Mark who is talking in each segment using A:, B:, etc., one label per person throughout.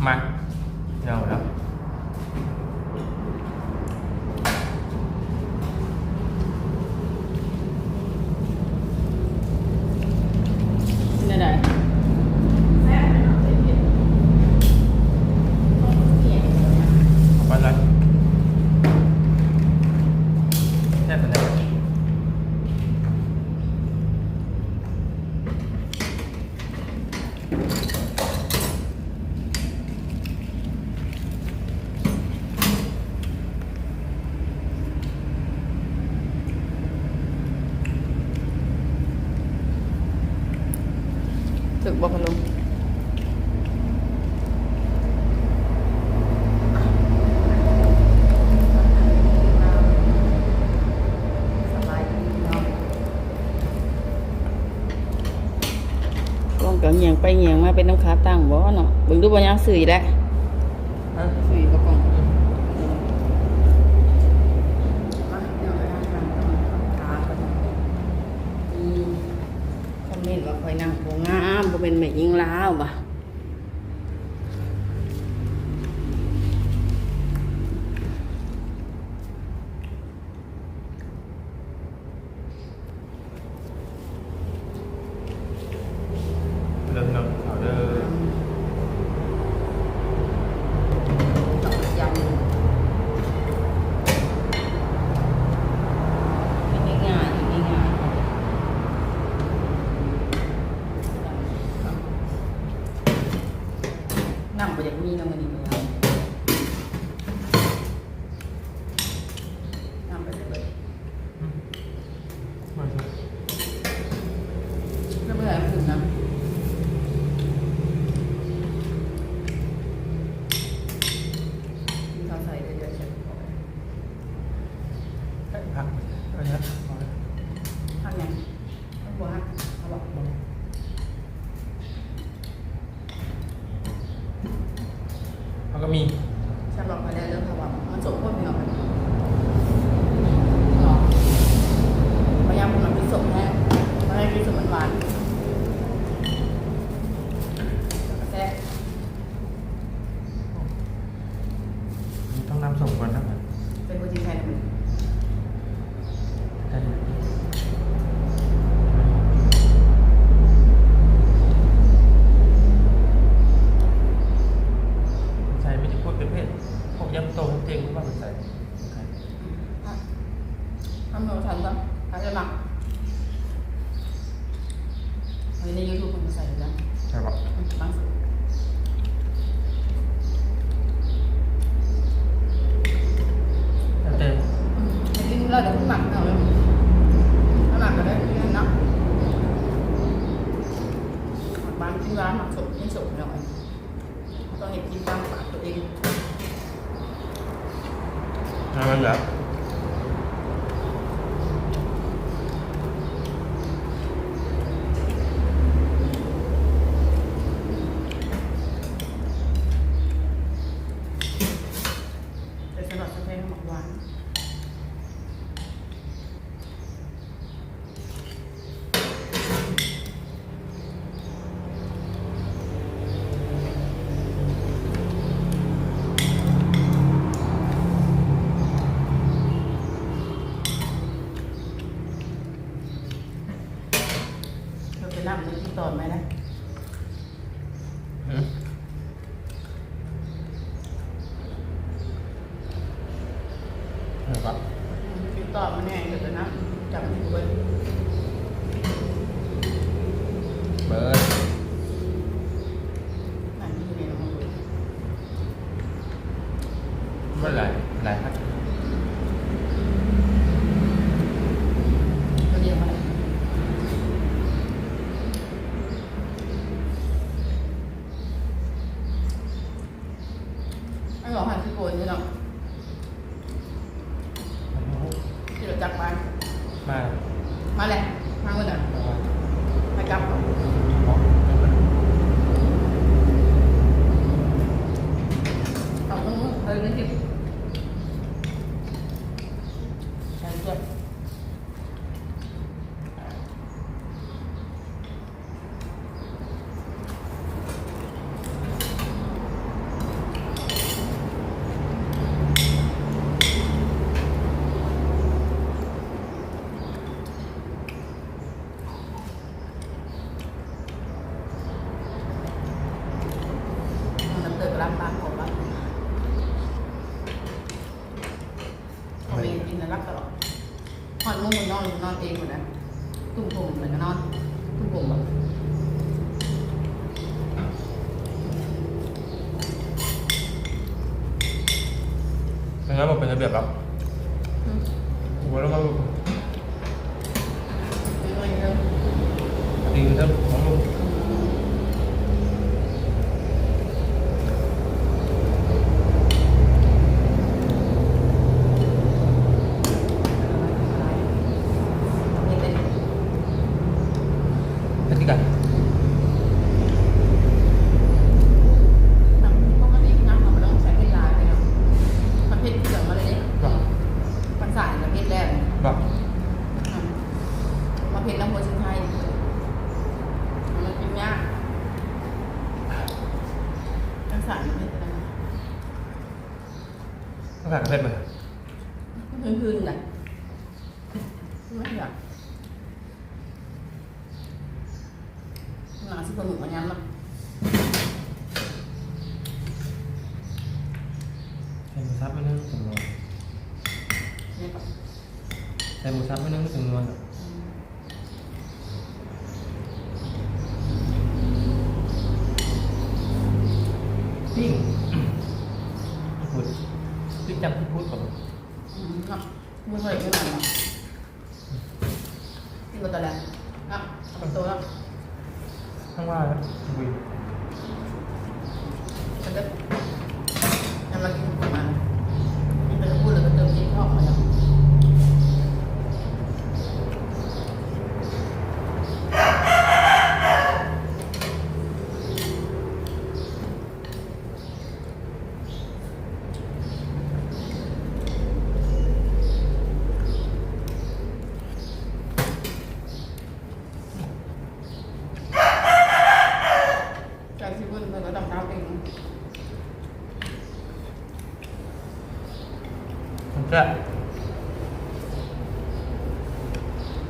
A: mặt rồi
B: đó. ก็
C: เงี
B: ยงไปเงียงมาเป็นน้ำขาตั้งบ่เนาะเบิ่งดูบ่ยังสื่อแล้ว สำหรับประ
A: เด็นเรื่อ
B: งภา
C: วะมันสมคว
A: รมี
C: ออกมาพยายามทำพิษสมแห้งไม่ให้พิ
A: ษส
C: ม
A: มันหวาน
C: dám tôi không tiền của bác mình xài không
A: đâu thành tâm phải
C: cho mặt người này youtube
A: không xài được lắm sao
C: vậy bán sự เราเดี๋ยวหมักเอาเลยหมักก็ได้เนาะหมักบ้านที่ร้านหมักสดไม่สดหน่อยต้องเห็นกินตามปากตัวเอง
A: Naman lang. มา
C: เลยมาคนเดียวไปกลับ
A: เป็น
C: งั้น
B: บ
A: อกเป็นระเบียบแล้วหัวแล้วก็
B: เป็นอะไรเงี้ย
A: ตีเท่าของลูก
B: นี่เป็น
A: พฤติกรรม
B: หนังปกติน้ำมันต้องใช้เวลาไปเนาะมันเผ็ดเกลือมาเลยเนี่ย
A: บอก
B: มันสายมันเผ็ดแล้ว
A: บอก
B: มาเผ็ดน้ำหัวชิ้นไทยมันกินยากมันสายมันเผ็ดอะไรนะ
A: ต้องการกระเพ็ดไหม
B: พื้นๆน่ะไม่อยากหนาสิปลาหมึกมันยันเนาะ
A: ใส่ หมูสับไม่นึ่งถึงนว
B: น
A: ใส่หมูสับไม่นึ่งถึงนวลปิ้งพูดปิ้งจำที่พูดก่อน
B: อืมเนาะมือเคยไม่นานเนาะที่บนตัวแรกอะเอาไปตัวแล้ว
A: ข้างว่าบุย
B: ก็จะทำมากินผลมากินไปแล้วพูดแล้วก็เติมที่ท้องมาแล้ว ใจที่พูดมันก็ต้องทำเอง
A: ผมจะ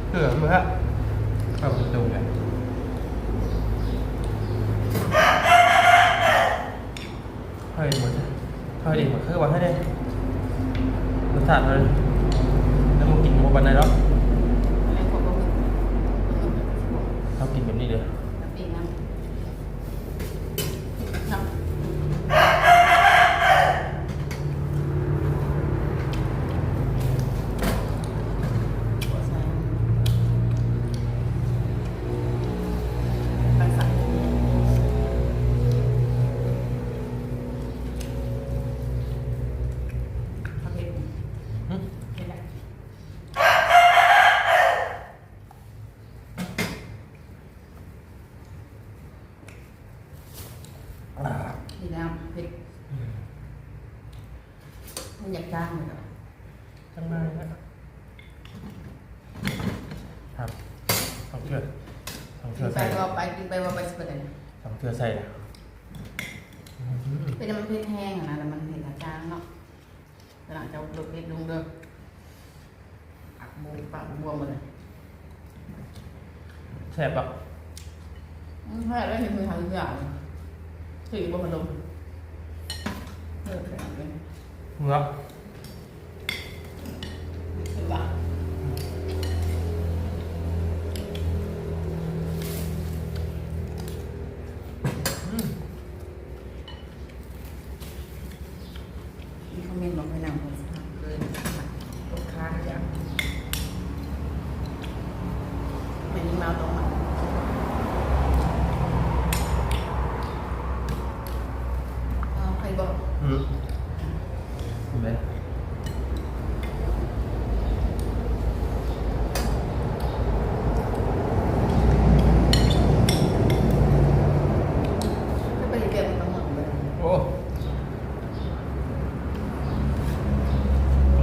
A: เผื่อเมื่อเข้าประตูเลยเฮ้ยหมดเฮ้ยหมดคือวันให้ได้รสชาติเลยแล้วมึงกินโมบันไหนแล้ว
B: อะไรเขาก็พูด
A: เขากินแบบนี้เลย
B: อยากจ้างเลยเหรอ
A: จังเลยนะครับสองเทือสองเทื
B: กิ
A: อน
B: ไป
A: ใส่
B: ว่าไปกินไปว่าไปสิบเอ็ด
A: สองเทือใส่นะอืม
B: เป็นน้ำมันเผ็ดแห้งอะนะแต่มันเผ็ดจางเนาะหลังจะลดเผ็ดลงเด้อปักบวมปักบวมหมดเลย
A: แซ่บปะ
B: อืมแค่ได้เห็นมือทำทุกอย่างถือบนพัดลมเออแข็งเลย
A: เนื้อ
B: ถือว่า
A: อืม
B: มีคอมเมนต์บอกให้นำคนทำเลย ลูกค้าก็อยากไม่มีมาตรงมาเอาใครบอก
A: อืมเห็นไหม
B: ก็ไปเรียนมันต้องหมดเลย
A: โอ้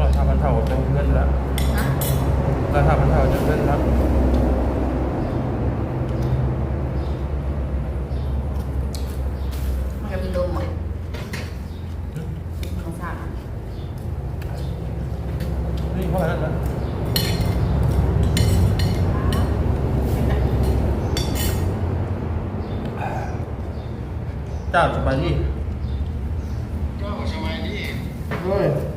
A: ราคาพัน เท่าจะเงินแล้ว
B: นะ
A: ราคาพันเท่าจะเงินแล้ว
B: มันก็มีลมอะ
A: อืม
B: เขาสาด
A: นี่เท่าไหร่แล้วนะเจ้าสบายดี
D: ก็สมัยนี้
A: เฮ้ย
D: ว่าจะไปหากินข้าวขาหมูนะอย่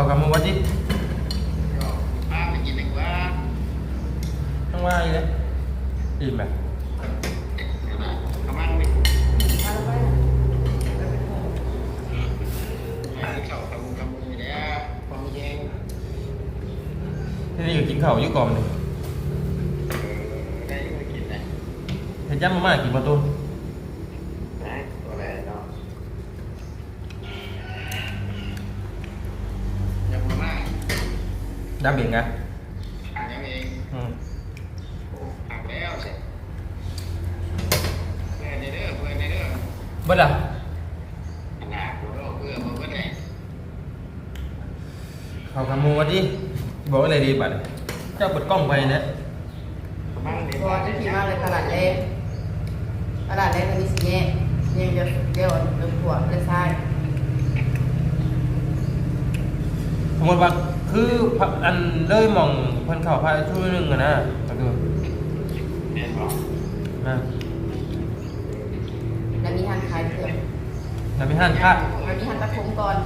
A: เขากับมือวัดดิ
D: ก็พาไปกินดีกว่า
A: ต้องว่าอีกเลยอิ่มแบบ
D: กำลังนี่
B: พาเราไปไปเป็นโม
D: ให้เขาตะมุตะมุอยู่แล้วความแยง
A: นี่อยู่กินข้าวอยู่ก่อน
D: เออได้มากินนะ
A: เห็นย่ำมาม่ากินประตู
D: น
A: ดำเองไง
D: ยังเอง
A: อืม
D: โอ้หักแล้วเสร็จเพื่อนในเด้อเพื่อนในเด้อ
A: เบิดละ
D: หนักโลกเพื่อนมาเพื่อนไหน
A: เข้ากับมือวัดดิบอกอะไรดีบัดเจ้าเปิดกล้องไปนะ
D: กำลังเด็
B: ตัวจะขี่มาเลยตลาดเล็กตลาดเล็กมันมีสีแยกแยกจะเดียวเดือถั่วเดือทราย
A: สมมติว่า คือพระอันเลยหมองเพันเข่าพายช่วยหนึ่งอะนะประตู
D: เรียนบอก
A: นะ
B: แล้วมีหันขายเถื่อน
A: แล้วมีห้านผ้า
B: แล้วมีหันตัดผมก่อน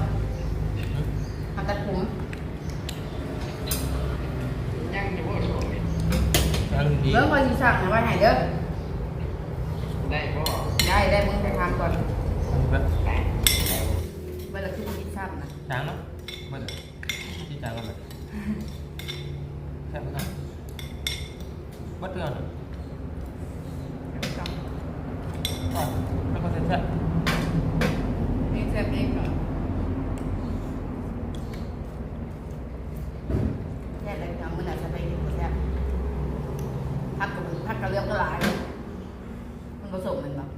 B: หันตัดผม
D: ยังอยู่ว่าโชว์นี่
A: ทางดี
B: เรื่องคอยสีสั่งนะไว้ไหนเด้อ
D: ได้บ่
B: ได้ได้มึงไปทำก่อน
A: แบบ
D: ได้
B: เวลาที่มึงกินซ้ำนะ
A: จางเนาะเบิดที่จางกันแบบแค่เพื่อนวัดเรื่องอ๋อแล้วก็เสร็จแล้ว
B: นี่แซ่เหรอแซ่เลยทำมันอาจจะไปกินแซ่บพักกับพักกับเรื่องก็หลายมันผสมมันแบบ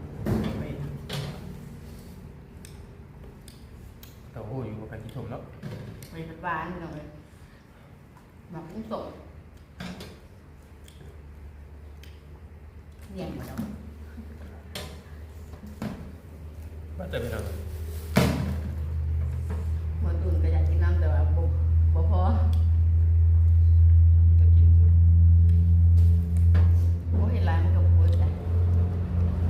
A: เต่าหู้อยู่กับการที่ชมแล้ว
B: ไปเป็นบ้านหน่อยมาพุ่งสดเนียงมาแล้ว
A: ว่าจะเป็นอะไร
B: เมื่อตุนก็อยากกินน้ำแต่ว่าบ่บ่พอ
A: จะกิน
B: บ่เห็นลายมันก็ปวดจ้ะ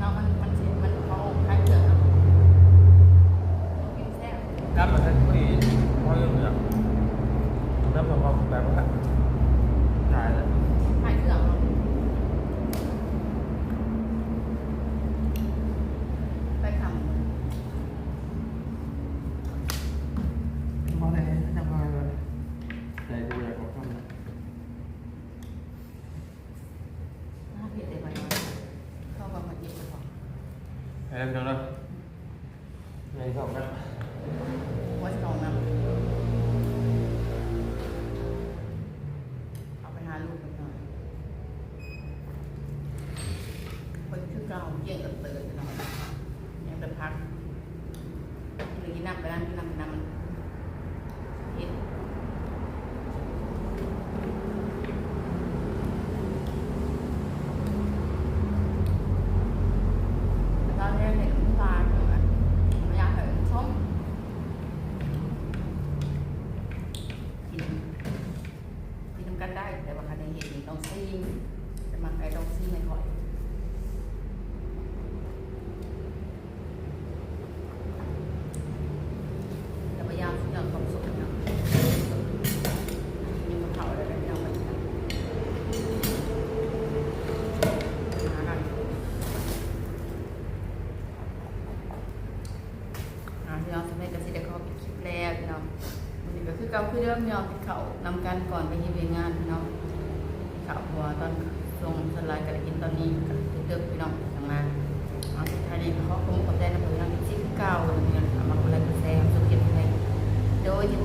B: น้องมันมันเสียมันเขาคล้ายเถื่อนเนาะกินแซ่บ
A: น้ำมันจะคุยเพราะยังเหลือน้ำมันพอแบบว่าตายแล้ว
B: คล้ายเถื่อนเนาะไปทำ
A: พอได้จะพอเลยใจดูอยากของข้ามนะ
B: น่าเผ็ดเลยไปวะเข้ากับมาจิบมาก่อน
A: ไปแล้วพี่น้องเนาะในสองนะ
B: ว่าจะลองนำเอาไปหาลูกกันหน่อยคนคือเก่าเกี่ยงกับเตือนหน่อยยังแต่พักหรือกินน้ำไปนั่งกินน้ำไปน้ำมันเห็ดตอนแรกเห็นน้ำตาลเหมือนกันไม่อยากเห็นส้ม กินกินน้ำกันได้ แต่ว่าคันในเห็ดนี่ต้องซีมจะมาไก่ต้องซีมไม่ค่อยแต่พยายามทุกอย่างความสุขนะยังมาเผาอะไรได้ไม่เอาไปหากันอ่าพี่น้องสมัยกสิเดคอปิดคลิปแล้วพี่น้อง วันนี้ ก่าคือเริ่มยอมที่เขานำกันก่อนไปที่เวงานพี่น้องข่าวหัวตอนลงสลายกันกินตอนนี้ก็เติมพี่น้องทางมาเอาสุดท้ายนี้เขาคงขอบใจนะพี่น้องที่เก่าเนี่ยมาคนละกระแสสุดเก็บไปโดยที่